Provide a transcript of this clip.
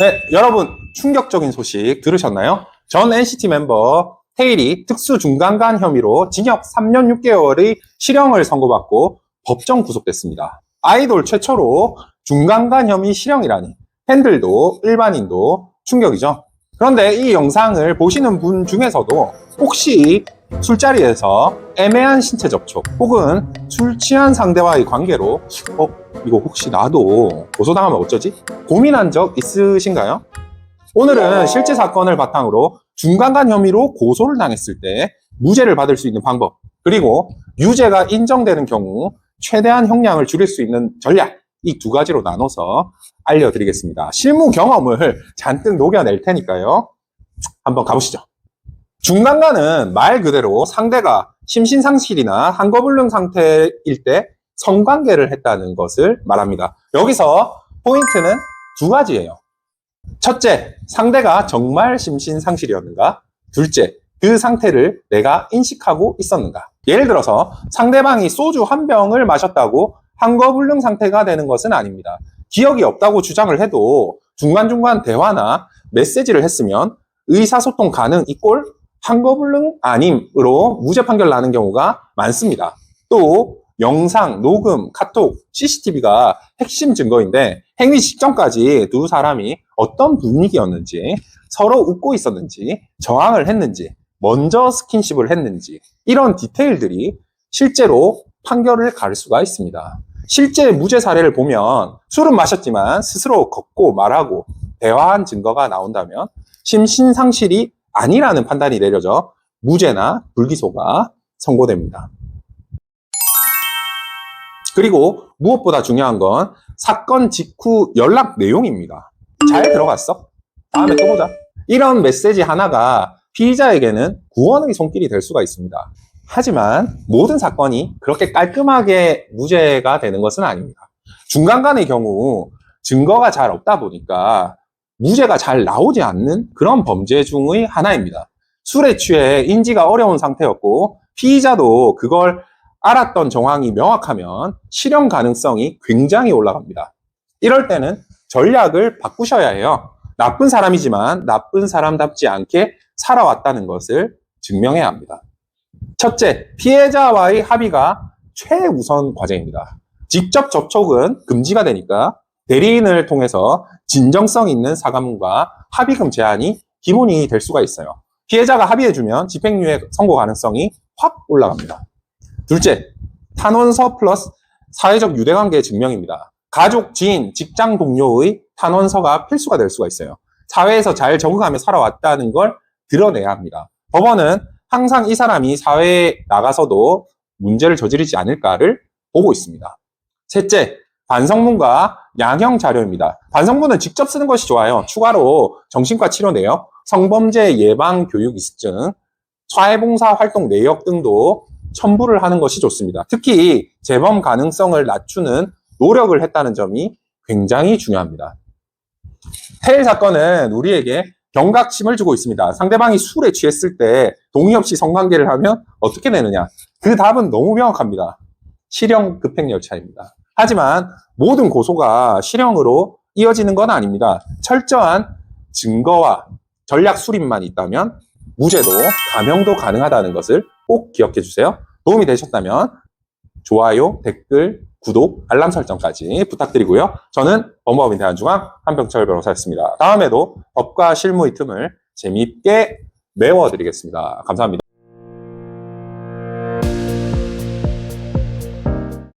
네, 여러분 충격적인 소식 들으셨나요? 전 NCT 멤버 테일이 특수 중간간 혐의로 징역 3년 6개월의 실형을 선고받고 법정 구속됐습니다. 아이돌 최초로 중간간 혐의 실형이라니 팬들도 일반인도 충격이죠. 그런데 이 영상을 보시는 분 중에서도 혹시 술자리에서 애매한 신체 접촉 혹은 술 취한 상대와의 관계로 어 이거 혹시 나도 고소당하면 어쩌지? 고민한 적 있으신가요? 오늘은 실제 사건을 바탕으로 중간간 혐의로 고소를 당했을 때 무죄를 받을 수 있는 방법 그리고 유죄가 인정되는 경우 최대한 형량을 줄일 수 있는 전략 이 두 가지로 나눠서 알려드리겠습니다. 실무 경험을 잔뜩 녹여낼 테니까요. 한번 가보시죠. 중간간은 말 그대로 상대가 심신상실이나 한거불능 상태일 때 성관계를 했다는 것을 말합니다. 여기서 포인트는 두 가지예요. 첫째, 상대가 정말 심신상실이었는가? 둘째, 그 상태를 내가 인식하고 있었는가? 예를 들어서 상대방이 소주 한 병을 마셨다고 한거불능 상태가 되는 것은 아닙니다. 기억이 없다고 주장을 해도 중간중간 대화나 메시지를 했으면 의사소통 가능 이꼴 한거불능 아님으로 무죄 판결 나는 경우가 많습니다. 또 영상, 녹음, 카톡, CCTV가 핵심 증거인데 행위 직전까지 두 사람이 어떤 분위기였는지 서로 웃고 있었는지 저항을 했는지 먼저 스킨십을 했는지 이런 디테일들이 실제로 판결을 가를 수가 있습니다. 실제 무죄 사례를 보면 술은 마셨지만 스스로 걷고 말하고 대화한 증거가 나온다면 심신상실이 아니라는 판단이 내려져 무죄나 불기소가 선고됩니다. 그리고 무엇보다 중요한 건 사건 직후 연락 내용입니다. 잘 들어갔어? 다음에 또 보자. 이런 메시지 하나가 피의자에게는 구원의 손길이 될 수가 있습니다. 하지만 모든 사건이 그렇게 깔끔하게 무죄가 되는 것은 아닙니다. 중간간의 경우 증거가 잘 없다 보니까 무죄가 잘 나오지 않는 그런 범죄 중의 하나입니다. 술에 취해 인지가 어려운 상태였고 피의자도 그걸 알았던 정황이 명확하면 실형 가능성이 굉장히 올라갑니다. 이럴 때는 전략을 바꾸셔야 해요. 나쁜 사람이지만 나쁜 사람답지 않게 살아왔다는 것을 증명해야 합니다. 첫째, 피해자와의 합의가 최우선 과제입니다. 직접 접촉은 금지가 되니까 대리인을 통해서 진정성 있는 사과문과 합의금 제한이 기본이 될 수가 있어요. 피해자가 합의해주면 집행유예 선고 가능성이 확 올라갑니다. 둘째, 탄원서 플러스 사회적 유대관계 증명입니다. 가족, 지인, 직장 동료의 탄원서가 필수가 될 수가 있어요. 사회에서 잘 적응하며 살아왔다는 걸 드러내야 합니다. 법원은 항상 이 사람이 사회에 나가서도 문제를 저지르지 않을까를 보고 있습니다. 셋째, 반성문과 양형 자료입니다. 반성문은 직접 쓰는 것이 좋아요. 추가로 정신과 치료 내역, 성범죄 예방 교육 이수증, 사회봉사 활동 내역 등도 첨부를 하는 것이 좋습니다. 특히 재범 가능성을 낮추는 노력을 했다는 점이 굉장히 중요합니다. 테일 사건은 우리에게 경각심을 주고 있습니다. 상대방이 술에 취했을 때 동의 없이 성관계를 하면 어떻게 되느냐? 그 답은 너무 명확합니다. 실형 급행열차입니다. 하지만 모든 고소가 실형으로 이어지는 건 아닙니다. 철저한 증거와 전략 수립만 있다면 무죄도 감형도 가능하다는 것을 꼭 기억해 주세요. 도움이 되셨다면 좋아요, 댓글, 구독, 알람 설정까지 부탁드리고요. 저는 법무법인 대한중앙 한병철 변호사였습니다. 다음에도 법과 실무의 틈을 재미있게 메워드리겠습니다. 감사합니다.